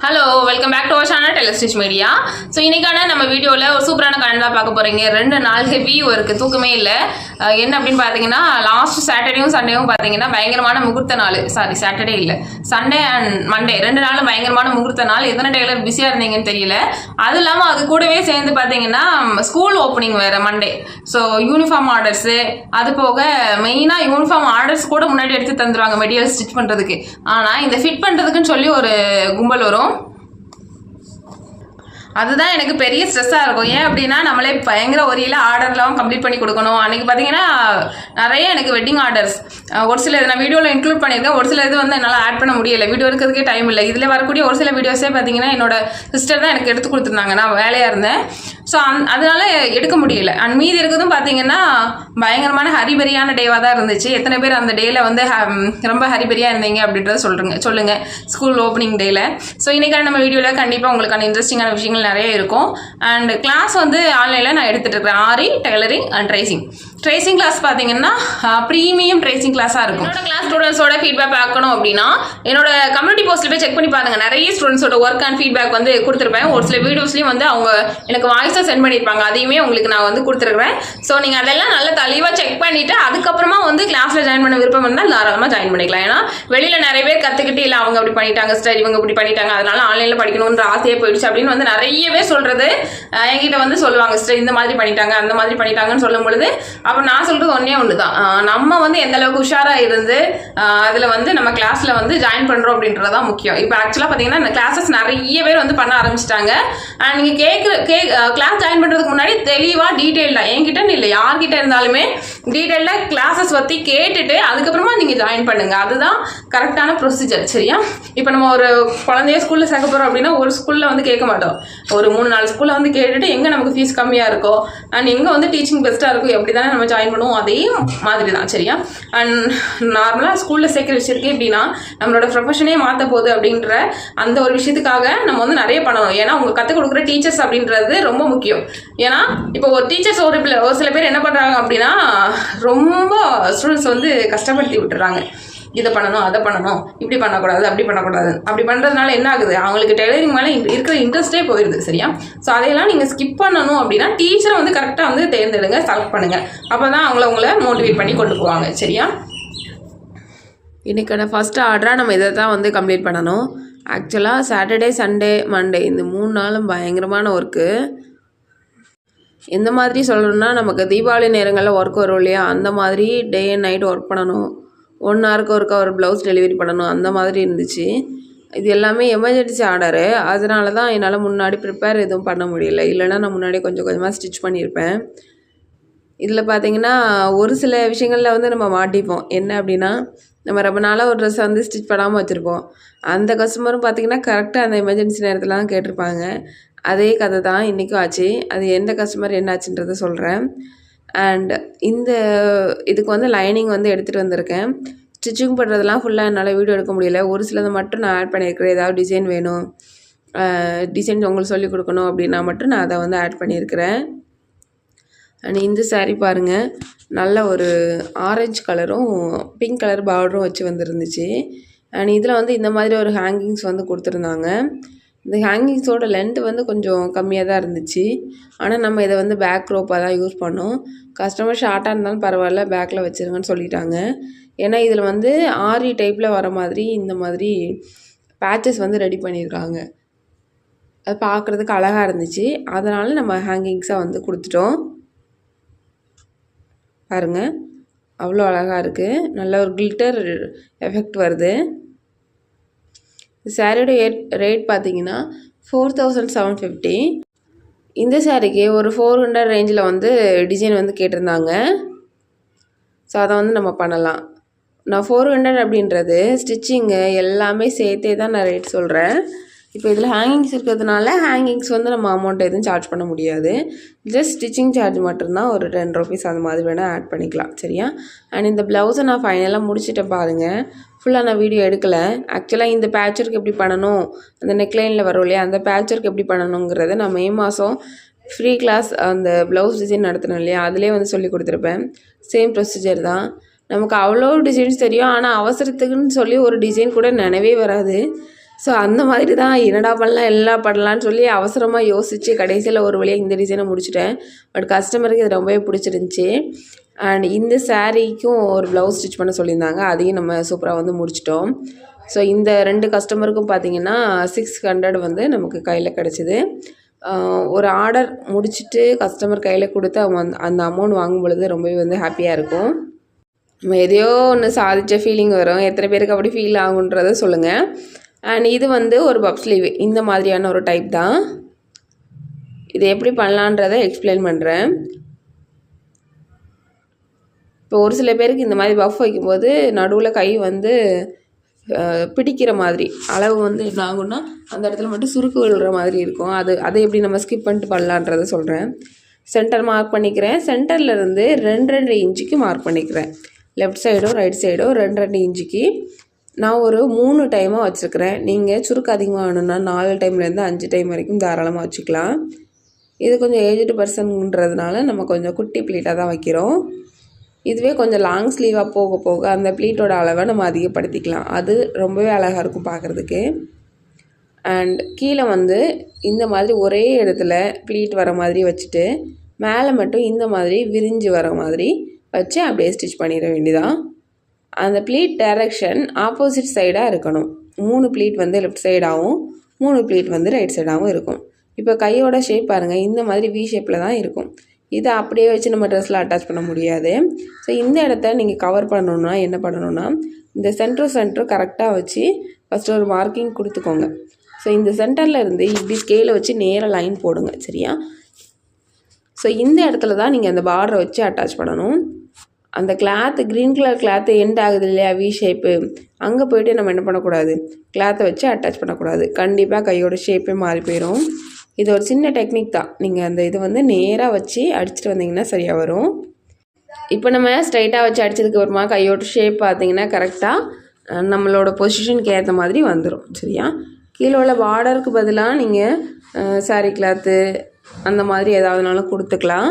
Hello welcome back to ஓஷானா டெலஸ்டிச் media so இன்னைக்கான நம்ம வீடியோவில் ஒரு சூப்பரான கண்டென்ட் பார்க்க போகிறீங்க ரெண்டு நாள் ஹெவி ஒர்க்கு தூக்கமே இல்லை. என்ன அப்படின்னு பார்த்தீங்கன்னா லாஸ்ட் சாட்டர்டேவும் சண்டேவும் பார்த்தீங்கன்னா பயங்கரமான முகூர்த்த நாள். சாரி சாட்டர்டே இல்லை. சண்டே அண்ட் மண்டே ரெண்டு நாளும் பயங்கரமான முகூர்த்த நாள். எத்தனை டேல பிஸியாக இருந்தீங்கன்னு தெரியல. அது இல்லாமல் அது கூடவே சேர்ந்து பார்த்தீங்கன்னா ஸ்கூல் ஓப்பனிங் வேறு மண்டே ஸோ யூனிஃபார்ம் ஆர்டர்ஸு அது போக மெயினாக யூனிஃபார்ம் ஆர்டர்ஸ் கூட முன்னாடி எடுத்து தந்துருவாங்க மெட்டீரியல் ஸ்டிச் பண்ணுறதுக்கு ஆனால் இந்த ஃபிட் பண்ணுறதுக்குன்னு சொல்லி ஒரு கும்பல் வரும். அதுதான் எனக்கு பெரிய ஸ்ட்ரெஸ்ஸாக இருக்கும். ஏன் அப்படின்னா நம்மளே பயங்கர ஒரியில் ஆர்டர்லாம் கம்ப்ளீட் பண்ணி கொடுக்கணும். அன்றைக்கி பார்த்தீங்கன்னா நிறைய எனக்கு வெட்டிங் ஆர்டர்ஸ் ஒரு சில இது நான் வீடியோவில் இன்க்ளூட் பண்ணியிருக்கேன். ஒரு சில இது வந்து என்னால் ஆட் பண்ண முடியலை. வீடியோ இருக்கிறதுக்கே டைம் இல்லை. இதில் வரக்கூடிய ஒரு சில வீடியோஸே பார்த்தீங்கன்னா என்னோட சிஸ்டர் தான் எனக்கு எடுத்து கொடுத்துருந்தாங்க. நான் வேலையாக இருந்தேன். ஸோ அந் அதனால எடுக்க முடியல. அண்ட் மீதி இருக்கிறதும் பார்த்தீங்கன்னா பயங்கரமான ஹரிபரியான டேவாக தான் இருந்துச்சு. எத்தனை பேர் அந்த டேயில் வந்து ஹம், ரொம்ப ஹரிபரியாக இருந்தீங்க அப்படின்றத சொல்கிறேங்க சொல்லுங்கள் ஸ்கூல் ஓப்பனிங் டேயில் ஸோ இன்றைக்கான நம்ம வீடியோவில் கண்டிப்பாக உங்களுக்கான இன்ட்ரெஸ்டிங்கான விஷயங்கள் நிறைய இருக்கும். அண்ட் கிளாஸ் வந்து ஆன்லைனில் நான் எடுத்துகிட்டு இருக்கிறேன் aari tailoring and tracing tracing class பார்த்தீங்கன்னா ப்ரீமியம் ட்ரேசிங் கிளாஸாக இருக்கும். என்னோட கிளாஸ் ஸ்டூடெண்ட்ஸோட ஃபீட்பேக் பார்க்கணும் அப்படின்னா என்னோட கம்யூனிட்டி போஸ்ட்டில் போய் செக் பண்ணி பாருங்க. நிறைய ஸ்டூடெண்ட்ஸோட ஒர்க் அண்ட் ஃபீட்பேக் வந்து கொடுத்துருப்பேன். ஒரு சில வீடியோஸ்லையும் வந்து அவங்க எனக்கு வாய்ஸாக சென்ட் பண்ணியிருப்பாங்க. அதையுமே உங்களுக்கு நான் வந்து கொடுத்துருக்குறேன். ஸோ நீங்கள் அதெல்லாம் நல்ல தெளிவாக செக் பண்ணிவிட்டு அதுக்கப்புறமா வந்து கிளாஸில் ஜாயின் பண்ண விருப்பம் இருந்தால் தாராளமாக ஜாயின் பண்ணிக்கலாம். ஏன்னா வெளியில் நிறைய பேர் கற்றுக்கிட்டு இல்லை அவங்க அப்படி பண்ணிட்டாங்க சிஸ்டர் இவங்க இப்படி பண்ணிட்டாங்க அதனால ஆன்லைனில் படிக்கணுன்ற ஆசையே போயிடுச்சு. அப்படின்னு வந்து நிறைய நிறையவே சொல்கிறது என்கிட்ட வந்து சொல்லுவாங்க சிஸ்டர் இந்த மாதிரி பண்ணிட்டாங்க அந்த மாதிரி பண்ணிட்டாங்கன்னு சொல்லும் பொழுது அப்போ நான் சொல்கிறது ஒன்றே ஒன்று தான் நம்ம வந்து எந்த அளவுக்கு உஷாராக இருந்து அதில் வந்து நம்ம கிளாஸில் வந்து ஜாயின் பண்ணுறோம் அப்படின்றது தான் முக்கியம். இப்போ ஆக்சுவலாக பார்த்தீங்கன்னா இந்த கிளாஸஸ் நிறைய பேர் வந்து பண்ண ஆரம்பிச்சிட்டாங்க. நீங்கள் கேட்குற கே கிளாஸ் ஜாயின் பண்ணுறதுக்கு முன்னாடி தெளிவாக டீட்டெயில்டாக என்கிட்டன்னு இல்லை யார்கிட்ட இருந்தாலுமே டீட்டெயில்டாக கிளாஸஸ் பற்றி கேட்டுட்டு அதுக்கப்புறமா நீங்கள் ஜாயின் பண்ணுங்க. அதுதான் கரெக்டான ப்ரொசீஜர் சரியா? இப்போ நம்ம ஒரு குழந்தைய ஸ்கூலில் சேர்க்க போகிறோம் அப்படின்னா ஒரு ஸ்கூலில் வந்து கேட்க மாட்டோம். ஒரு மூணு நாலு ஸ்கூலில் வந்து கேட்டுட்டு எங்கே நமக்கு ஃபீஸ் கம்மியாக இருக்கோ? அண்ட் எங்கே வந்து டீச்சிங் பெஸ்ட்டாக இருக்கும் எப்படி தானே நம்ம ஜாயின் பண்ணுவோம்? அதே மாதிரி தான் சரியா அண்ட் நார்மலாக ஸ்கூலில் சேர்க்குற வச்சிருக்கேன் எப்படின்னா நம்மளோட ப்ரொஃபஷனே மாற்ற போகுது அப்படின்ற அந்த ஒரு விஷயத்துக்காக நம்ம வந்து நிறைய பண்ணணும். ஏன்னா அவங்க கற்றுக் கொடுக்குற டீச்சர்ஸ் அப்படின்றது ரொம்ப முக்கியம். ஏன்னா இப்போ ஒரு டீச்சர்ஸ் ஒரு ஒரு சில பேர் என்ன பண்ணுறாங்க அப்படின்னா ரொம்ப ஸ்டூடெண்ட்ஸ் வந்து கஷ்டப்படுத்தி விட்டுறாங்க. இதை பண்ணணும் அதை பண்ணணும் இப்படி பண்ணக்கூடாது அப்படி பண்ணக்கூடாது. அப்படி பண்ணுறதுனால என்ன ஆகுது? அவங்களுக்கு டெய்லரிங் மேலே இருக்கிற இன்ட்ரெஸ்ட்டே போயிடுது சரியா? ஸோ அதையெல்லாம் நீங்கள் ஸ்கிப் பண்ணணும் அப்படின்னா டீச்சரை வந்து கரெக்டாக வந்து தேர்ந்தெடுங்க செலக்ட் பண்ணுங்கள் அப்போ தான் அவங்கள உங்களை மோட்டிவேட் பண்ணி கொண்டு போவாங்க சரியா? இன்றைக்கான ஃபஸ்ட்டு ஆர்டராக நம்ம இதை தான் வந்து கம்ப்ளீட் பண்ணணும். ஆக்சுவலாக சாட்டர்டே சண்டே மண்டே இந்த மூணு நாளும் பயங்கரமான ஒர்க்கு எந்த மாதிரி சொல்லணும்னா நமக்கு தீபாவளி நேரங்களில் ஒர்க் வரும் இல்லையா? அந்த மாதிரி டே அண்ட் நைட் ஒர்க் பண்ணணும். ஒன் ஹவருக்கு ஒருக்கா ஒரு ப்ளவுஸ் டெலிவரி பண்ணணும் அந்த மாதிரி இருந்துச்சு. இது எல்லாமே எமர்ஜென்சி ஆர்டரு அதனால தான் என்னால் முன்னாடி ப்ரிப்பேர் எதுவும் பண்ண முடியல. இல்லைன்னா நான் முன்னாடி கொஞ்சம் கொஞ்சமாக ஸ்டிச் பண்ணியிருப்பேன் இதில் பார்த்தீங்கன்னா ஒரு சில விஷயங்களில் வந்து நம்ம மாட்டிப்போம். என்ன அப்படின்னா நம்ம ரொம்ப நாளாக ஒரு ட்ரெஸ்ஸை வந்து ஸ்டிச் பண்ணாமல் வச்சுருப்போம். அந்த கஸ்டமரும் பார்த்தீங்கன்னா கரெக்டாக அந்த எமர்ஜென்சி நேரத்தில் தான் கேட்டிருப்பாங்க. அதே கதை தான் இன்றைக்கும் ஆச்சு. அது எந்த கஸ்டமர் என்ன ஆச்சுன்றதை சொல்கிறேன் அண்ட் இந்த இதுக்கு வந்து லைனிங் வந்து எடுத்துகிட்டு வந்திருக்கேன். ஸ்டிச்சிங் பண்ணுறதெல்லாம் ஃபுல்லாக என்னால் வீடியோ எடுக்க முடியல. ஒரு சிலது மட்டும் நான் ஆட் பண்ணியிருக்கிறேன். ஏதாவது டிசைன் வேணும். டிசைன் உங்களுக்கு சொல்லிக் கொடுக்கணும் அப்படின்னா மட்டும் நான் அதை வந்து ஆட் பண்ணியிருக்கிறேன். அண்ட் இந்த சாரீ பாருங்கள் நல்ல ஒரு ஆரஞ்சு கலரும் பிங்க் கலர் பார்டரும் வச்சு வந்துருந்துச்சு. அண்ட் இதில் வந்து இந்த மாதிரி ஒரு ஹேங்கிங்ஸ் வந்து கொடுத்துருந்தாங்க. இந்த ஹேங்கிங்ஸோட லென்த் வந்து கொஞ்சம் கம்மியாக தான் இருந்துச்சு. ஆனால் நம்ம இதை வந்து பேக் ரோப்பாக தான் யூஸ் பண்ணோம். கஸ்டமர் ஷார்ட்டாக இருந்தாலும் பரவாயில்ல பேக்கில் வச்சுருங்கன்னு சொல்லிட்டாங்க. ஏன்னா இதில் வந்து ஆரி டைப்பில் வர மாதிரி இந்த மாதிரி பேச்சஸ் வந்து ரெடி பண்ணியிருக்காங்க அது பார்க்குறதுக்கு அழகாக இருந்துச்சு. அதனால் நம்ம ஹேங்கிங்ஸாக வந்து கொடுத்துட்டோம். பாருங்க. அவ்வளோ அழகாக இருக்குது நல்ல ஒரு கிளிட்டர் எஃபெக்ட் வருது. சாரியோட ரேட் ரேட் பார்த்தீங்கன்னா ஃபோர் தௌசண்ட் செவன் ஃபிஃப்டி இந்த சாரிக்கு ஒரு ஃபோர் ஹண்ட்ரட் ரேஞ்சில் வந்து டிசைன் வந்து கேட்டிருந்தாங்க. ஸோ அதை வந்து நம்ம பண்ணலாம். நான் ஃபோர் ஹண்ட்ரட் அப்படின்றது ஸ்டிச்சிங்கு எல்லாமே சேர்த்தே தான் நான் ரேட் சொல்கிறேன் இப்போ இதில் ஹேங்கிங்ஸ் இருக்கிறதுனால ஹேங்கிங்ஸ் வந்து நம்ம அமௌண்ட் எதுவும் சார்ஜ் பண்ண முடியாது. ஜஸ்ட் ஸ்டிச்சிங் சார்ஜ் மட்டும்தான் ஒரு டென் ருபீஸ் அந்த மாதிரி வேணால் ஆட் பண்ணிக்கலாம் சரியா? அண்ட் இந்த ப்ளவுஸை நான் ஃபைனலாக முடிச்சுட்டேன் பாருங்கள் ஃபுல்லாக நான் வீடியோ எடுக்கலை. ஆக்சுவலாக இந்த பேட்சருக்கு எப்படி பண்ணணும்? அந்த நெக்லைனில் வரும் இல்லையா? அந்த பேட்சருக்கு எப்படி பண்ணணுங்கிறத நான் மே மாதம் ஃப்ரீ கிளாஸ் அந்த ப்ளவுஸ் டிசைன் நடத்தினோம் இல்லையா? அதிலே வந்து சொல்லி கொடுத்துருப்பேன். சேம் ப்ரொசீஜர் தான். நமக்கு அவ்வளோ டிசைன்ஸ் தெரியும். ஆனால் அவசரத்துக்குன்னு சொல்லி ஒரு டிசைன் கூட நினைவே வராது. ஸோ அந்த மாதிரி தான் என்னடா பண்ணலாம் எல்லாம் பண்ணலான்னு சொல்லி அவசரமாக யோசித்து கடைசியில் ஒரு வழியாக இந்த டிசைனை முடிச்சிட்டேன். பட் கஸ்டமருக்கு இது ரொம்பவே பிடிச்சிருந்துச்சி. அண்ட் இந்த சாரீக்கும் ஒரு ப்ளவுஸ் ஸ்டிச் பண்ண சொல்லியிருந்தாங்க. அதையும் நம்ம சூப்பராக வந்து முடிச்சிட்டோம். ஸோ இந்த ரெண்டு கஸ்டமருக்கும் பார்த்தீங்கன்னா சிக்ஸ் ஹண்ட்ரட் வந்து நமக்கு கையில் கிடச்சிது. ஒரு ஆர்டர் முடிச்சுட்டு கஸ்டமர் கையில் கொடுத்து அவங்க அந்த அமௌண்ட் வாங்கும் பொழுது ரொம்பவே வந்து ஹாப்பியாக இருக்கும். நம்ம எதையோ ஒன்று சாதித்த ஃபீலிங் வரும். எத்தனை பேருக்கு அப்படி ஃபீல் ஆகுன்றதை சொல்லுங்கள் அண்ட் இது வந்து ஒரு பப் ஸ்லீவ் இந்த மாதிரியான ஒரு டைப் தான். இது எப்படி பண்ணலான்றதை எக்ஸ்பிளைன் பண்ணுறேன் இப்போ ஒரு சில பேருக்கு இந்த மாதிரி பஃப் வைக்கும்போது நடுவில் கை வந்து பிடிக்கிற மாதிரி அளவு வந்து என்ன ஆகும்னா அந்த இடத்துல மட்டும் சுருக்கு விழுற மாதிரி இருக்கும். அது அதை எப்படி நம்ம ஸ்கிப் பண்ணிட்டு பண்ணலான்றதை சொல்கிறேன் சென்டர் மார்க் பண்ணிக்கிறேன். சென்டர்ல இருந்து ரெண்டு ரெண்டு இன்ச்சுக்கு மார்க் பண்ணிக்கிறேன். லெஃப்ட் சைடோ ரைட் சைடோ ரெண்டு ரெண்டு இன்ச்சுக்கு. நான் ஒரு மூணு டைமாக வச்சுருக்கிறேன். நீங்கள் சுருக்கு அதிகமாக வேணும்னா நாலு டைம்லேருந்து அஞ்சு டைம் வரைக்கும் தாராளமாக வச்சுக்கலாம். இது கொஞ்சம் ஏஜ்டு பர்சன்ன்றதுனால நம்ம கொஞ்சம் குட்டி ப்ளீட்டாக தான் வைக்கிறோம். இதுவே கொஞ்சம் லாங் ஸ்லீவாக போக போக அந்த ப்ளீட்டோட அளவை நம்ம அதிகப்படுத்திக்கலாம். அது ரொம்பவே அழகாக இருக்கும் பார்க்குறதுக்கு அண்ட் கீழே வந்து இந்த மாதிரி ஒரே இடத்துல ப்ளீட் வர மாதிரி வச்சுட்டு மேலே மட்டும் இந்த மாதிரி விரிஞ்சு வர மாதிரி வச்சு அப்படியே ஸ்டிச் பண்ணிட வேண்டியதான் அந்த ப்ளீட் டைரக்ஷன் ஆப்போசிட் சைடாக இருக்கணும். மூணு ப்ளீட் வந்து லெஃப்ட் சைடாகவும் மூணு ப்ளீட் வந்து ரைட் சைடாகவும் இருக்கும். இப்போ கையோட ஷேப் பாருங்கள் இந்த மாதிரி வி ஷேப்பில் தான் இருக்கும். இதை அப்படியே வச்சு நம்ம ட்ரெஸ்ஸில் அட்டாச் பண்ண முடியாது. ஸோ இந்த இடத்த நீங்கள் கவர் பண்ணணுன்னா என்ன பண்ணணும்னா இந்த சென்டர் சென்டர் கரெக்டாக வச்சு ஃபஸ்ட்டு ஒரு மார்க்கிங் கொடுத்துக்கோங்க. ஸோ இந்த சென்டரில் இருந்து இப்படி ஸ்கேலை வச்சு நேராக லைன் போடுங்க சரியா? ஸோ இந்த இடத்துல தான் நீங்கள் அந்த பார்டரை வச்சு அட்டாச் பண்ணணும். அந்த cloth green colour cloth end ஆகுது இல்லையா வி ஷேப்பு அங்கே போயிட்டு நம்ம என்ன பண்ணக்கூடாது? கிளாத்தை வச்சு அட்டாச் பண்ணக்கூடாது. கண்டிப்பாக கையோட ஷேப்பே மாறி போயிடும் இது ஒரு சின்ன டெக்னிக் தான். நீங்கள் அந்த இது வந்து நேராக வச்சு அடிச்சிட்டு வந்தீங்கன்னா சரியாக வரும். இப்போ நம்ம ஸ்ட்ரைட்டாக வச்சு அடிச்சதுக்கு அப்புறமா கையோட ஷேப் பார்த்தீங்கன்னா கரெக்டாக நம்மளோட பொசிஷனுக்கு ஏற்ற மாதிரி வந்துடும் சரியா? கீழே உள்ள பார்டருக்கு பதிலாக நீங்கள் சாரீ கிளாத்து அந்த மாதிரி ஏதாவதுனாலும் கொடுத்துக்கலாம்.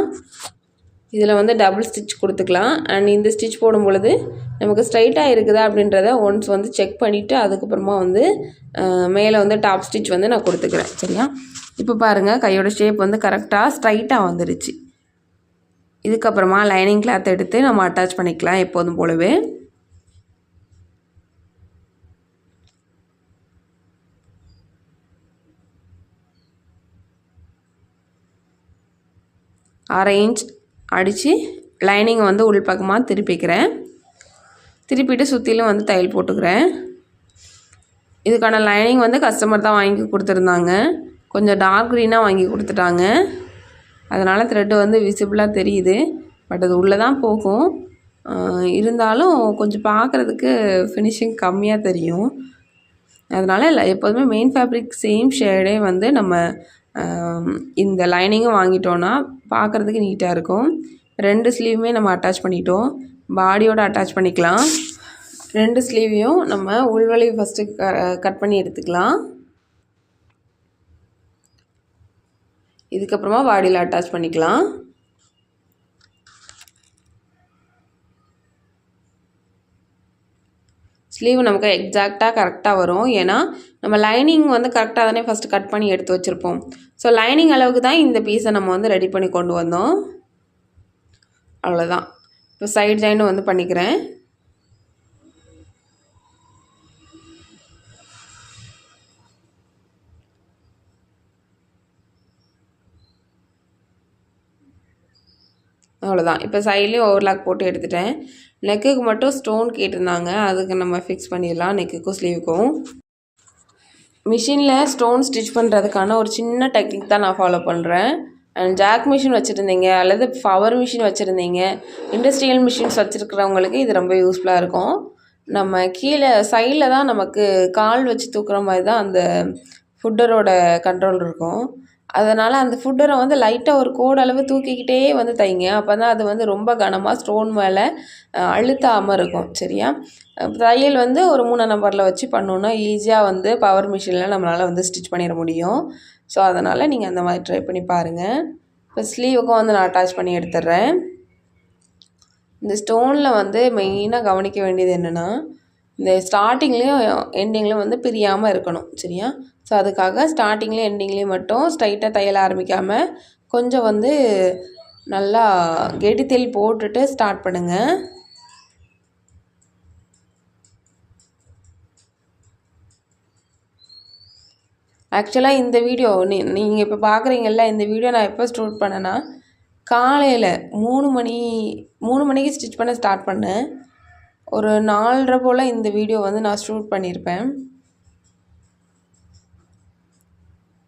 இதில் வந்து டபுள் ஸ்டிச் கொடுத்துக்கலாம். அண்ட் இந்த ஸ்டிச் போடும் பொழுது நமக்கு ஸ்ட்ரைட்டாக இருக்குதா அப்படின்றத ஒன்ஸ் வந்து செக் பண்ணிவிட்டு அதுக்கப்புறமா வந்து மேலே வந்து டாப் ஸ்டிச் வந்து நான் கொடுத்துக்கிறேன். சரியா? இப்போ பாருங்கள் கையோட ஷேப் வந்து கரெக்டாக ஸ்ட்ரைட்டாக வந்துருச்சு. இதுக்கப்புறமா லைனிங் கிளாத் எடுத்து நம்ம அட்டாச் பண்ணிக்கலாம் எப்போதும் போலவே. அரை இன்ச் அடித்து லைனிங்கை வந்து உள்பக்கமாக திருப்பிக்கிறேன். திருப்பிட்டு சுற்றிலும் வந்து தையல் போட்டுக்கிறேன். இதுக்கான லைனிங் வந்து கஸ்டமர் தான் வாங்கி கொடுத்துருந்தாங்க. கொஞ்சம் டார்க் க்ரீனாக வாங்கி கொடுத்துட்டாங்க. அதனால் த்ரெட்டு வந்து விசிபிளாக தெரியுது. பட் அது உள்ளே தான் போகும் இருந்தாலும் கொஞ்சம் பார்க்குறதுக்கு ஃபினிஷிங் கம்மியாக தெரியும். அதனால் இல்லை எப்போதுமே மெயின் ஃபேப்ரிக் சேம் ஷேடே வந்து நம்ம இந்த லைனிங்கும் வாங்கிட்டோன்னா பார்க்குறதுக்கு நீட்டாக இருக்கும். ரெண்டு ஸ்லீவுமே நம்ம அட்டாச் பண்ணிட்டோம். பாடியோட அட்டாச் பண்ணிக்கலாம். ரெண்டு ஸ்லீவையும் நம்ம உள்வழி ஃபஸ்ட்டு கட் பண்ணி எடுத்துக்கலாம். இதுக்கப்புறமா பாடியில் அட்டாச் பண்ணிக்கலாம். ஸ்லீவ் நமக்கு எக்ஸாக்டாக கரெக்டாக வரும். ஏன்னா நம்ம லைனிங் வந்து கரெக்டாக தானே ஃபஸ்ட்டு கட் பண்ணி எடுத்து வச்சுருப்போம். ஸோ லைனிங் அளவுக்கு தான் இந்த பீஸை நம்ம வந்து ரெடி பண்ணி கொண்டு வந்தோம். அவ்வளோதான் இப்போ சைட் ஜாயினும் வந்து பண்ணிக்கிறேன். அவ்வளோதான் இப்போ சைட்லேயும் ஓவர்லாக் போட்டு எடுத்துட்டேன். நெக்குக்கு மட்டும் ஸ்டோன் கேட்டிருந்தாங்க. அதுக்கு நம்ம ஃபிக்ஸ் பண்ணிடலாம். நெக்குக்கும் ஸ்லீவுக்கும் மிஷினில் ஸ்டோன் ஸ்டிச் பண்ணுறதுக்கான ஒரு சின்ன டெக்னிக் தான் நான் ஃபாலோ பண்ணுறேன் அண்ட் ஜாக் மிஷின் வச்சுருந்தீங்க. அல்லது பவர் மிஷின் வச்சுருந்தீங்க. இண்டஸ்ட்ரியல் மிஷின்ஸ் வச்சுருக்கிறவங்களுக்கு இது ரொம்ப யூஸ்ஃபுல்லாக இருக்கும். நம்ம கீழே சைடில் தான் நமக்கு கால் வச்சு தூக்குற மாதிரி தான் அந்த ஃபுட்டரோட கண்ட்ரோல் இருக்கும். அதனால் அந்த ஃபுட்டரை வந்து லைட்டாக ஒரு கோடு அளவு தூக்கிக்கிட்டே வந்து தைங்க. அப்போ தான் அது வந்து ரொம்ப கனமாக ஸ்டோன் மேலே அழுத்தாமல் இருக்கும். சரியா? தையல் வந்து ஒரு மூணு நம்பரில் வச்சு பண்ணோன்னா ஈஸியாக வந்து பவர் மிஷினில் நம்மளால் வந்து ஸ்டிச் பண்ணிட முடியும். ஸோ அதனால் நீங்கள் அந்த மாதிரி ட்ரை பண்ணி பாருங்கள் இப்போ ஸ்லீவுக்கும் வந்து நான் அட்டாச் பண்ணி எடுத்துடுறேன் இந்த ஸ்டோனில் வந்து மெயினாக கவனிக்க வேண்டியது என்னென்னா இந்த ஸ்டார்டிங்லேயும் எண்டிங்லேயும் வந்து பிரியாமல் இருக்கணும் சரியா? ஸோ அதுக்காக ஸ்டார்டிங்லேயும் எண்டிங்லேயும் மட்டும் ஸ்ட்ரைட்டாக தையல் ஆரம்பிக்காமல் கொஞ்சம் வந்து நல்லா கெடித்தெல் போட்டுட்டு ஸ்டார்ட் பண்ணுங்கள் ஆக்சுவலாக இந்த வீடியோ நீ நீங்கள் இப்போ பார்க்குறீங்கல்ல இந்த வீடியோ நான் எப்போ ஸ்டார்ட் பண்ணேன்னா காலையில் மூணு மணி மூணு மணிக்கு ஸ்டிச் பண்ண ஸ்டார்ட் பண்ணேன். ஒரு நாலரை போல் இந்த வீடியோ வந்து நான் ஷூட் பண்ணியிருப்பேன்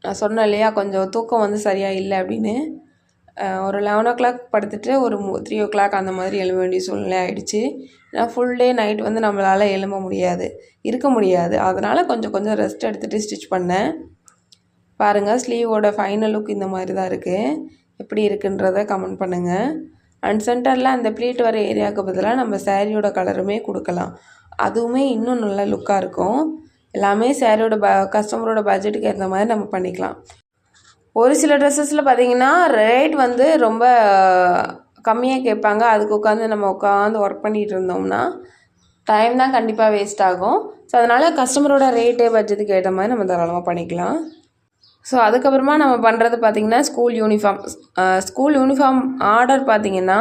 நான் சொன்னேன் இல்லையா கொஞ்சம் தூக்கம் வந்து சரியாக இல்லை அப்படின்னு. ஒரு லெவன் ஓ கிளாக் படுத்துட்டு ஒரு த்ரீ ஓ கிளாக் அந்த மாதிரி எழும்ப வேண்டிய சூழ்நிலை ஆகிடுச்சு ஏன்னா ஃபுல் டே நைட் வந்து நம்மளால் எழும்ப முடியாது இருக்க முடியாது. அதனால் கொஞ்சம் கொஞ்சம் ரெஸ்ட் எடுத்துகிட்டு ஸ்டிச் பண்ணேன். பாருங்கள் ஸ்லீவோட ஃபைனல் லுக் இந்த மாதிரி தான் இருக்குது எப்படி இருக்குன்றத கமெண்ட் பண்ணுங்கள் அண்ட் சென்டரில் அந்த ப்ளீட் வர ஏரியாவுக்கு பதிலாக நம்ம சேரீயோட கலருமே கொடுக்கலாம். அதுவுமே இன்னும் நல்ல லுக்காக இருக்கும். எல்லாமே சேரீயோட ப கஸ்டமரோட பட்ஜெட்டுக்கு ஏற்ற மாதிரி நம்ம பண்ணிக்கலாம். ஒரு சில ட்ரெஸ்ஸஸில் பார்த்தீங்கன்னா ரேட் வந்து ரொம்ப கம்மியாக கேட்பாங்க. அதுக்கு உட்காந்து நம்ம உட்காந்து ஒர்க் பண்ணிகிட்டு இருந்தோம்னா டைம் தான் கண்டிப்பாக வேஸ்ட் ஆகும். ஸோ அதனால் கஸ்டமரோட ரேட்டே பட்ஜெட்டுக்கு ஏற்ற மாதிரி நம்ம தாராளமாக பண்ணிக்கலாம். ஸோ அதுக்கப்புறமா நம்ம பண்ணுறது பார்த்திங்கன்னா school uniform school uniform order பார்த்திங்கன்னா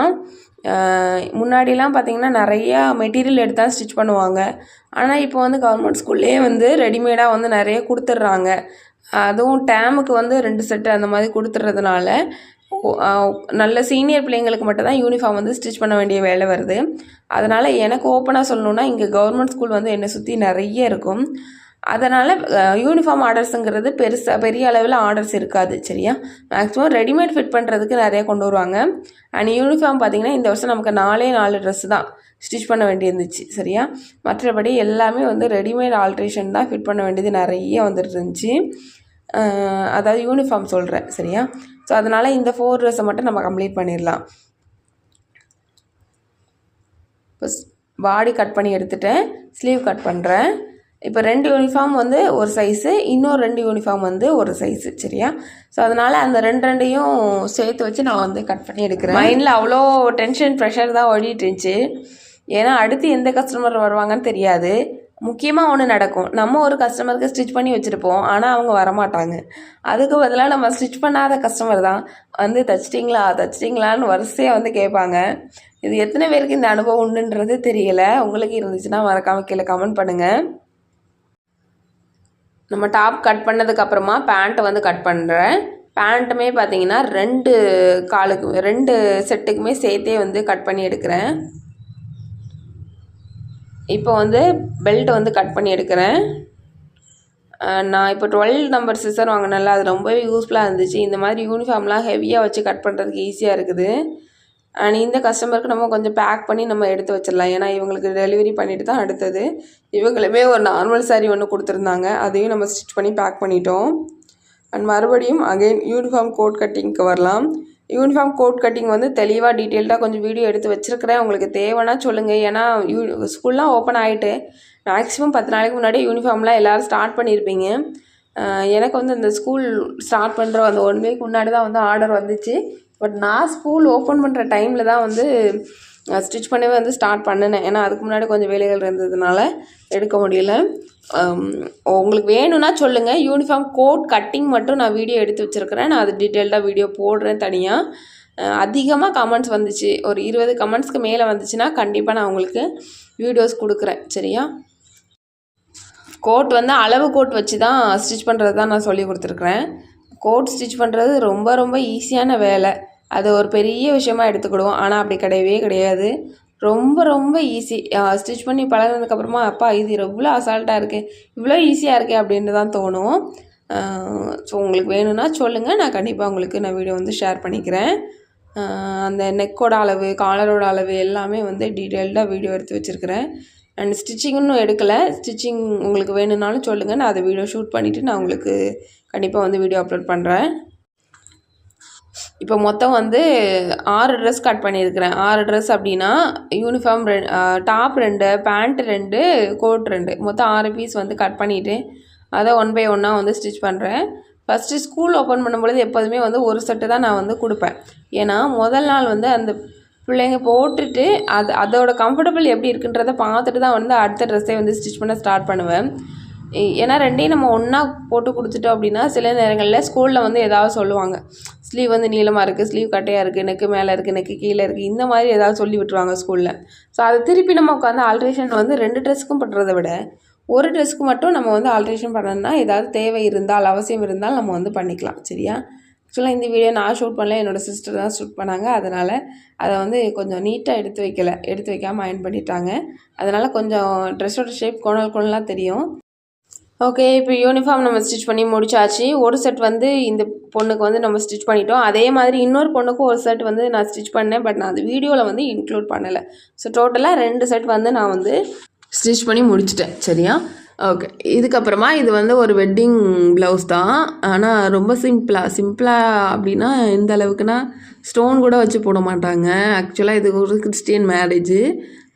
முன்னாடிலாம் பார்த்திங்கன்னா நிறையா மெட்டீரியல் எடுத்து தான் ஸ்டிச் பண்ணுவாங்க. ஆனால் இப்போ வந்து கவர்மெண்ட் ஸ்கூல்லே வந்து ரெடிமேடாக வந்து நிறைய கொடுத்துட்றாங்க. அதுவும் டேமுக்கு வந்து ரெண்டு செட்டு அந்த மாதிரி கொடுத்துட்றதுனால நல்ல சீனியர் பிள்ளைங்களுக்கு மட்டும் தான் யூனிஃபார்ம் வந்து ஸ்டிச் பண்ண வேண்டிய வேலை வருது. அதனால் எனக்கு ஓப்பனாக சொல்லணுன்னா இங்கே கவர்மெண்ட் ஸ்கூல் வந்து என்னை சுற்றி நிறைய இருக்கும். அதனால் யூனிஃபார்ம் ஆர்டர்ஸுங்கிறது பெருசாக பெரிய அளவில் ஆர்டர்ஸ் இருக்காது சரியா? மேக்ஸிமம் ரெடிமேட் ஃபிட் பண்ணுறதுக்கு நிறைய கொண்டு வருவாங்க. அண்ட் யூனிஃபார்ம் பார்த்தீங்கன்னா இந்த வருஷம் நமக்கு நாலே நாலு ட்ரெஸ் தான் ஸ்டிச் பண்ண வேண்டியிருந்துச்சு சரியா? மற்றபடி எல்லாமே வந்து ரெடிமேட் ஆல்ட்ரேஷன் தான் ஃபிட் பண்ண வேண்டியது நிறைய வந்துட்டு இருந்துச்சு. அதாவது யூனிஃபார்ம் சொல்கிறேன் சரியா? ஸோ அதனால் இந்த ஃபோர் ட்ரெஸ்ஸை மட்டும் நம்ம கம்ப்ளீட் பண்ணிடலாம். இப்போ பாடி கட் பண்ணி எடுத்துட்டேன். ஸ்லீவ் கட் பண்ணுறேன் இப்போ ரெண்டு யூனிஃபார்ம் வந்து ஒரு சைஸு இன்னொரு ரெண்டு யூனிஃபார்ம் வந்து ஒரு சைஸு சரியா? ஸோ அதனால் அந்த ரெண்டு ரெண்டையும் சேர்த்து வச்சு நான் வந்து கட் பண்ணி எடுக்கிறேன். மைண்டில் அவ்வளோ டென்ஷன் ப்ரெஷர் தான் ஓடிட்டு இருந்துச்சு. ஏன்னா அடுத்து எந்த கஸ்டமர் வருவாங்கன்னு தெரியாது. முக்கியமாக ஒன்று நடக்கும். நம்ம ஒரு கஸ்டமருக்கு ஸ்டிச் பண்ணி வச்சுருப்போம். ஆனால் அவங்க வரமாட்டாங்க. அதுக்கு பதிலாக நம்ம ஸ்டிச் பண்ணாத கஸ்டமர் தான். வந்து தச்சிட்டிங்களா? தச்சிட்டிங்களான்னு வரிசையாக வந்து கேட்பாங்க. இது எத்தனை பேருக்கு இந்த அனுபவம் உண்டுன்றது தெரியல. உங்களுக்கு இருந்துச்சுன்னா மறக்காமல் கீழே கமெண்ட் பண்ணுங்கள் நம்ம டாப் கட் பண்ணதுக்கு அப்புறமா பேண்ட்டை வந்து கட் பண்ணுறேன் பேண்ட்டுமே பார்த்தீங்கன்னா ரெண்டு காலுக்கு ரெண்டு செட்டுக்குமே சேர்த்தே வந்து கட் பண்ணி எடுக்கிறேன். இப்போ வந்து பெல்ட் வந்து கட் பண்ணி எடுக்கிறேன். நான் இப்போ டுவெல் நம்பர் சிசர் வாங்கினேன்ல அது ரொம்பவே யூஸ்ஃபுல்லாக இருந்துச்சு. இந்த மாதிரி யூனிஃபார்ம்லாம் ஹெவியாக வச்சு கட் பண்ணுறதுக்கு ஈஸியாக இருக்குது. இந்த கஸ்டமருக்கு நம்ம கொஞ்சம் பேக் பண்ணி நம்ம எடுத்து வச்சிடலாம். ஏன்னா இவங்களுக்கு டெலிவரி பண்ணிட்டு தான் அடுத்தது. இவங்களுமே ஒரு நார்மல் saree ஒன்று கொடுத்துருந்தாங்க. அதையும் நம்ம ஸ்டிச் பண்ணி பேக் பண்ணிட்டோம். அண்ட் மறுபடியும் அகைன் யூனிஃபார்ம் கோட் கட்டிங்க்கு வரலாம். யூனிஃபார்ம் கோட் கட்டிங் வந்து தெளிவாக டீட்டெயில்டாக கொஞ்சம் வீடியோ எடுத்து வச்சுருக்கிறேன். உங்களுக்கு தேவைன்னா சொல்லுங்கள் ஏன்னா யூ ஸ்கூல்லாம் ஓப்பன் ஆகிட்டு மேக்ஸிமம் பத்து நாளைக்கு முன்னாடி யூனிஃபார்ம்லாம் எல்லோரும் ஸ்டார்ட் பண்ணியிருப்பீங்க எனக்கு வந்து இந்த ஸ்கூல் ஸ்டார்ட் பண்ணுற அந்த ஒன் வீக் முன்னாடி தான் வந்து ஆர்டர் வந்துச்சு. பட் நான் ஸ்கூல் ஓப்பன் பண்ணுற டைமில் தான் வந்து ஸ்டிச் பண்ணவே வந்து ஸ்டார்ட் பண்ணினேன். ஏன்னா அதுக்கு முன்னாடி கொஞ்சம் வேலைகள் இருந்ததுனால எடுக்க முடியல. உங்களுக்கு வேணும்னா சொல்லுங்கள் யூனிஃபார்ம் கோட் கட்டிங் மட்டும் நான் வீடியோ எடுத்து வச்சுருக்கிறேன். நான் அது டீட்டெயில்டாக வீடியோ போடுறேன் தனியாக அதிகமாக கமெண்ட்ஸ் வந்துச்சு. ஒரு இருபது கமெண்ட்ஸ்க்கு மேலே வந்துச்சுன்னா கண்டிப்பாக நான் உங்களுக்கு வீடியோஸ் கொடுக்குறேன். சரியா? கோட் வந்து அளவு கோட் வச்சு தான் ஸ்டிச் பண்ணுறது தான் நான் சொல்லி கொடுத்துருக்குறேன். கோட் ஸ்டிச் பண்ணுறது ரொம்ப ரொம்ப ஈஸியான வேலை. அது ஒரு பெரிய விஷயமா எடுத்துக்கிடுவோம். ஆனால் அப்படி கிடையவே கிடையாது. ரொம்ப ரொம்ப ஈஸி ஸ்டிச் பண்ணி பழகினதுக்கப்புறமா அப்பா இது எவ்வளோ அசால்ட்டாக இருக்குது இவ்வளோ ஈஸியாக இருக்கே அப்படின்னு தான் தோணும். ஸோ உங்களுக்கு வேணும்னா சொல்லுங்கள் நான் கண்டிப்பாக உங்களுக்கு நான் வீடியோ வந்து ஷேர் பண்ணிக்கிறேன். அந்த நெக்கோட அளவு காலரோட அளவு எல்லாமே வந்து டீட்டெயில்டாக வீடியோ எடுத்து வச்சுருக்கிறேன். அண்ட் ஸ்டிச்சிங்கன்னும் எடுக்கலை. ஸ்டிச்சிங் உங்களுக்கு வேணும்னாலும் சொல்லுங்கள் நான் அதை வீடியோ ஷூட் பண்ணிவிட்டு நான் உங்களுக்கு கண்டிப்பாக வந்து வீடியோ அப்லோட் பண்ணுறேன் இப்போ மொத்தம் வந்து ஆறு ட்ரெஸ் கட் பண்ணியிருக்கிறேன். ஆறு ட்ரெஸ் அப்படின்னா யூனிஃபார்ம் ரெ டாப் ரெண்டு பேண்ட் ரெண்டு கோட் ரெண்டு. மொத்தம் ஆறு பீஸ் வந்து கட் பண்ணிவிட்டு அதை ஒன் பை ஒன்னாக வந்து ஸ்டிச் பண்ணுறேன் ஃபஸ்ட்டு ஸ்கூல் ஓப்பன் பண்ணும்பொழுது எப்போதுமே வந்து ஒரு செட்டு தான் நான் வந்து கொடுப்பேன். ஏன்னா முதல் நாள் வந்து அந்த பிள்ளைங்க போட்டுட்டு அது அதோட கம்ஃபர்டபுள் எப்படி இருக்குன்றதை பார்த்துட்டு தான் வந்து அடுத்த ட்ரெஸ்ஸை வந்து ஸ்டிச் பண்ண ஸ்டார்ட் பண்ணுவேன். ஏன்னா ரெண்டையும் நம்ம ஒன்றா போட்டு கொடுத்துட்டோம் அப்படின்னா சில நேரங்களில் ஸ்கூலில் வந்து ஏதாவது சொல்லுவாங்க. ஸ்லீவ் வந்து நீளமாக இருக்குது ஸ்லீவ் கட்டையாக இருக்குது நெக்கு மேலே இருக்குது நெக்கு கீழே இருக்குது இந்த மாதிரி ஏதாவது சொல்லி விட்டுருவாங்க ஸ்கூலில் ஸோ அதை திருப்பி நம்ம உட்காந்து ஆல்ட்ரேஷன் வந்து ரெண்டு ட்ரெஸ்க்கும் பண்ணுறதை விட ஒரு ட்ரெஸ்க்கு மட்டும் நம்ம வந்து ஆல்ட்ரேஷன் பண்ணணும்னா ஏதாவது தேவை இருந்தால் அவசியம் இருந்தால் நம்ம வந்து பண்ணிக்கலாம் சரியா? ஆக்சுவலாக இந்த வீடியோ நான் ஷூட் பண்ணல என்னோடய சிஸ்டர் தான் ஷூட் பண்ணாங்க. அதனால் அதை வந்து கொஞ்சம் நீட்டாக எடுத்து வைக்கல எடுத்து வைக்காமல் அயன் பண்ணிட்டாங்க. அதனால் கொஞ்சம் ட்ரெஸ்ஸோட ஷேப் கோணல் கோணலாம் தெரியும். ஓகே இப்போ யூனிஃபார்ம் நம்ம ஸ்டிச் பண்ணி முடிச்சாச்சு. ஒரு செட் வந்து இந்த பொண்ணுக்கு வந்து நம்ம ஸ்டிச் பண்ணிட்டோம். அதே மாதிரி இன்னொரு பொண்ணுக்கும் ஒரு செட் வந்து நான் ஸ்டிச் பண்ணேன். பட் நான் அது வீடியோவில் வந்து இன்க்ளூட் பண்ணலை. ஸோ டோட்டலாக ரெண்டு செட் வந்து நான் வந்து ஸ்டிச் பண்ணி முடிச்சிட்டேன். சரியா? ஓகே இதுக்கப்புறமா இது வந்து ஒரு வெட்டிங் ப்ளவுஸ் தான். ஆனால் ரொம்ப சிம்பிளாக சிம்பிளாக அப்படின்னா எந்த அளவுக்குனா ஸ்டோன் கூட வச்சு போட மாட்டாங்க. ஆக்சுவலாக இது ஒரு கிறிஸ்டியன் மேரேஜு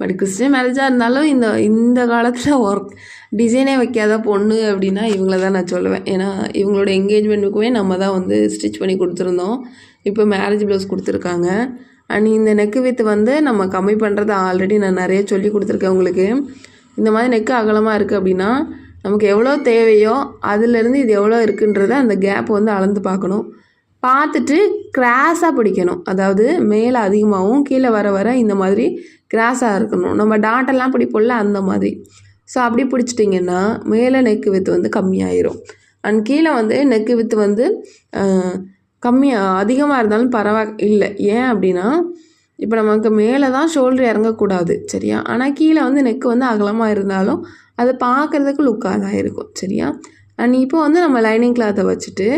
பட் கிறிஸ்டின் மேரேஜாக இருந்தாலும் இந்த இந்த காலத்தில் ஒர்க் டிசைனே வைக்காத பொண்ணு அப்படின்னா இவங்கள தான் நான் சொல்லுவேன். ஏன்னா இவங்களோட என்கேஜ்மெண்ட்டுக்குமே நம்ம தான் வந்து ஸ்டிச் பண்ணி கொடுத்துருந்தோம். இப்போ மேரேஜ் ப்ளவுஸ் கொடுத்துருக்காங்க. அண்ட் இந்த நெக்கு வித் வந்து நம்ம கம்மி பண்ணுறத ஆல்ரெடி நான் நிறைய சொல்லி கொடுத்துருக்கேன் உங்களுக்கு. இந்த மாதிரி நெக்கு அகலமாக இருக்குது அப்படின்னா நமக்கு எவ்வளோ தேவையோ அதுலேருந்து இது எவ்வளோ இருக்குன்றத அந்த கேப் வந்து அளந்து பார்க்கணும். பார்த்துட்டு கிராஸாக பிடிக்கணும். அதாவது மேலே அதிகமாகவும் கீழே வர வர இந்த மாதிரி கிராஸாக இருக்கணும். நம்ம டாட்டெல்லாம் பிடிப்போம்ல அந்த மாதிரி. ஸோ அப்படி பிடிச்சிட்டிங்கன்னா மேலே நெக்கு வித்து வந்து கம்மியாயிரும். அண்ட் கீழே வந்து நெக்கு வித்து வந்து கம்மியாக அதிகமாக இருந்தாலும் பரவா இல்லை. ஏன் அப்படின்னா இப்போ நமக்கு மேலே தான் ஷோல்டர் இறங்கக்கூடாது சரியா? ஆனால் கீழே வந்து நெக்கு வந்து அகலமாக இருந்தாலும் அது பார்க்குறதுக்கு லுக்காக தான் இருக்கும் சரியா? அண்ட் இப்போ வந்து நம்ம லைனிங் கிளாத்தை வச்சுட்டு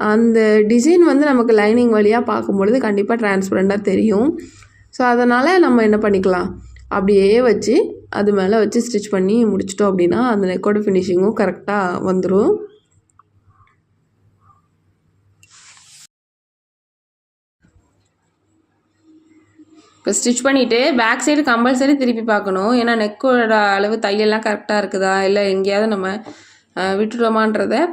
அந்த டிசைன் வந்து நமக்கு லைனிங் வழியாக பார்க்கும்பொழுது கண்டிப்பாக டிரான்ஸ்பரண்ட்டாக தெரியும். ஸோ அதனால் நம்ம என்ன பண்ணிக்கலாம்? அப்படியே வச்சு அது மேலே வச்சு ஸ்டிச் பண்ணி முடிச்சிட்டோம் அப்படின்னா அந்த நெக்கோட ஃபினிஷிங்கும் கரெக்டாக வந்துடும் இப்போ ஸ்டிச் பண்ணிவிட்டு பேக் சைடு கம்பல்சரி திருப்பி பார்க்கணும். ஏன்னா நெக்கோட அளவு தையெல்லாம் கரெக்டாக இருக்குதா? இல்லை எங்கேயாவது நம்ம அஹ்,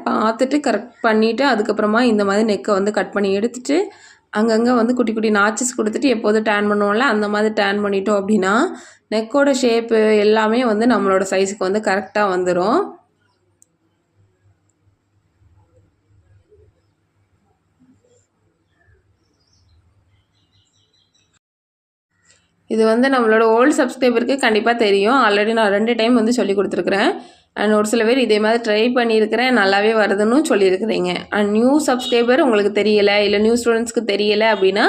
பார்த்துட்டு கரெக்ட் பண்ணிவிட்டு அதுக்கப்புறமா இந்த மாதிரி நெக்கை வந்து கட் பண்ணி எடுத்துட்டு அங்கங்கே வந்து குட்டி குட்டி நாச்சஸ் கொடுத்துட்டு எப்போதும் டேன் பண்ணுவோம்ல அந்த மாதிரி டேன் பண்ணிட்டோம் அப்படின்னா நெக்கோட ஷேப்பு எல்லாமே வந்து நம்மளோட சைஸுக்கு வந்து கரெக்டாக வந்துடும் இது வந்து நம்மளோட ஓல்டு சப்ஸ்கிரைபருக்கு கண்டிப்பாக தெரியும். ஆல்ரெடி நான் ரெண்டு டைம் வந்து சொல்லி கொடுத்துருக்குறேன். அண்ட் ஒரு சில பேர் இதே மாதிரி ட்ரை பண்ணியிருக்கிறேன் நல்லாவே வருதுன்னு சொல்லியிருக்கிறீங்க. அண்ட் நியூ சப்ஸ்கிரைபர் உங்களுக்கு தெரியலை இல்லை நியூ ஸ்டூடெண்ட்ஸ்க்கு தெரியலை அப்படின்னா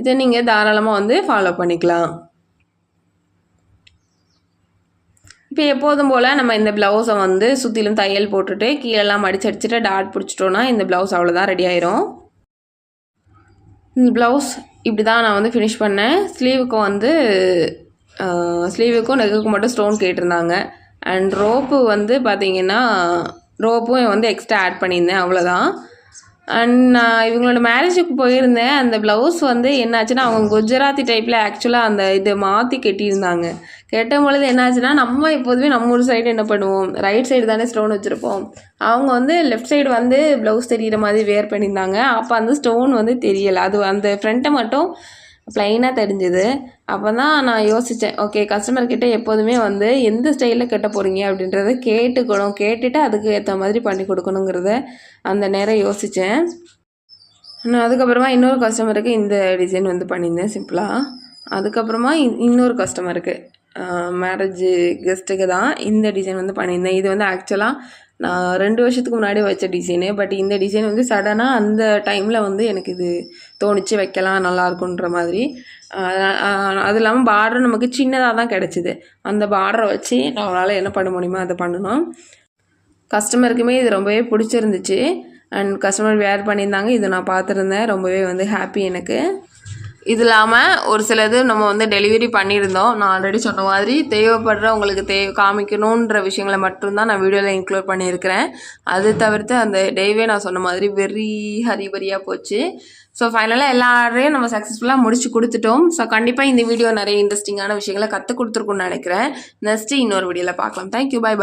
இதை நீங்கள் தாராளமாக வந்து ஃபாலோ பண்ணிக்கலாம். இப்போ எப்போதும் போல் நம்ம இந்த ப்ளவுஸை வந்து சுற்றிலும் தையல் போட்டுட்டு கீழெல்லாம் மடிச்சு அடிச்சுட்டு டாட் பிடிச்சிட்டோன்னா இந்த ப்ளவுஸ் அவ்வளோதான் ரெடி ஆயிரும். இந்த ப்ளவுஸ் இப்படி தான் நான் வந்து ஃபினிஷ் பண்ணேன். ஸ்லீவுக்கும் வந்து ஸ்லீவுக்கும் நெக்குக்கும் மட்டும் ஸ்டோன் கேட்டிருந்தாங்க. அண்ட் ரோப்பு வந்து பார்த்தீங்கன்னா ரோப்பும் வந்து எக்ஸ்ட்ரா ஆட் பண்ணியிருந்தேன் அவ்வளோதான் அண்ட் நான் இவங்களோட மேரேஜுக்கு போயிருந்தேன். அந்த ப்ளவுஸ் வந்து என்னாச்சுன்னா அவங்க குஜராத்தி டைப்பில் ஆக்சுவலாக அந்த இதை மாற்றி கட்டியிருந்தாங்க. கெட்டும் பொழுது என்னாச்சுன்னா நம்ம எப்போதுமே நம்ம ஒரு சைடு என்ன பண்ணுவோம்? ரைட் சைடு தானே ஸ்டோன் வச்சுருப்போம். அவங்க வந்து லெஃப்ட் சைடு வந்து ப்ளவுஸ் தெரியிற மாதிரி வேர் பண்ணியிருந்தாங்க. அப்போ அந்த ஸ்டோன் வந்து தெரியலை. அது அந்த ஃப்ரண்ட்டை மட்டும் ப்ளைனாக தெரிஞ்சுது. அப்போ தான் நான் யோசித்தேன் ஓகே கஸ்டமர்கிட்ட எப்போதுமே வந்து எந்த ஸ்டைலில் கட்ட போகிறீங்க அப்படின்றத கேட்டுக்கணும். கேட்டுட்டு அதுக்கு ஏற்ற மாதிரி பண்ணி கொடுக்கணுங்கிறத அந்த நேரம் யோசித்தேன் நான் அதுக்கப்புறமா இன்னொரு கஸ்டமருக்கு இந்த டிசைன் வந்து பண்ணியிருந்தேன் சிம்பிளாக அதுக்கப்புறமா இன்- இன்னொரு கஸ்டமருக்கு மேரேஜ் கெஸ்ட்டுக்கு தான் இந்த டிசைன் வந்து பண்ணியிருந்தேன். இது வந்து ஆக்சுவலாக நான் ரெண்டு வருஷத்துக்கு முன்னாடி வச்ச டிசைனு பட் இந்த டிசைன் வந்து சடனாக அந்த டைமில் வந்து எனக்கு இது தோணிச்சு வைக்கலாம் நல்லாயிருக்குன்ற மாதிரி. அது இல்லாமல் பார்டர் நமக்கு சின்னதாக தான் கிடச்சிது. அந்த பார்டரை வச்சு நம்மளால் என்ன பண்ண முடியுமோ அதை பண்ணணும். கஸ்டமருக்குமே இது ரொம்பவே பிடிச்சிருந்துச்சு. அண்ட் கஸ்டமர் வேர் பண்ணியிருந்தாங்க. இது நான் பார்த்துருந்தேன். ரொம்பவே வந்து ஹாப்பி எனக்கு. இது இல்லாமல் ஒரு சிலது நம்ம வந்து டெலிவரி பண்ணியிருந்தோம். நான் ஆல்ரெடி சொன்ன மாதிரி தேவைப்படுற உங்களுக்கு தே காமிக்கணுன்ற விஷயங்களை மட்டும்தான் நான் வீடியோவில் இன்க்ளூட் பண்ணியிருக்கிறேன். அது தவிர்த்து அந்த டேவே நான் சொன்ன மாதிரி வெரி ஹரிபரியாக போச்சு. ஸோ ஃபைனலாக எல்லாரையும் நம்ம சக்ஸஸ்ஃபுல்லாக முடிச்சு கொடுத்துட்டோம். ஸோ கண்டிப்பாக இந்த வீடியோ நிறைய இன்ட்ரெஸ்டிங்கான விஷயங்களை கற்றுக் கொடுத்துருக்குன்னு நினைக்கிறேன். நெக்ஸ்ட்டு இன்னொரு வீடியோவில் பார்க்கலாம். Thank you bye bye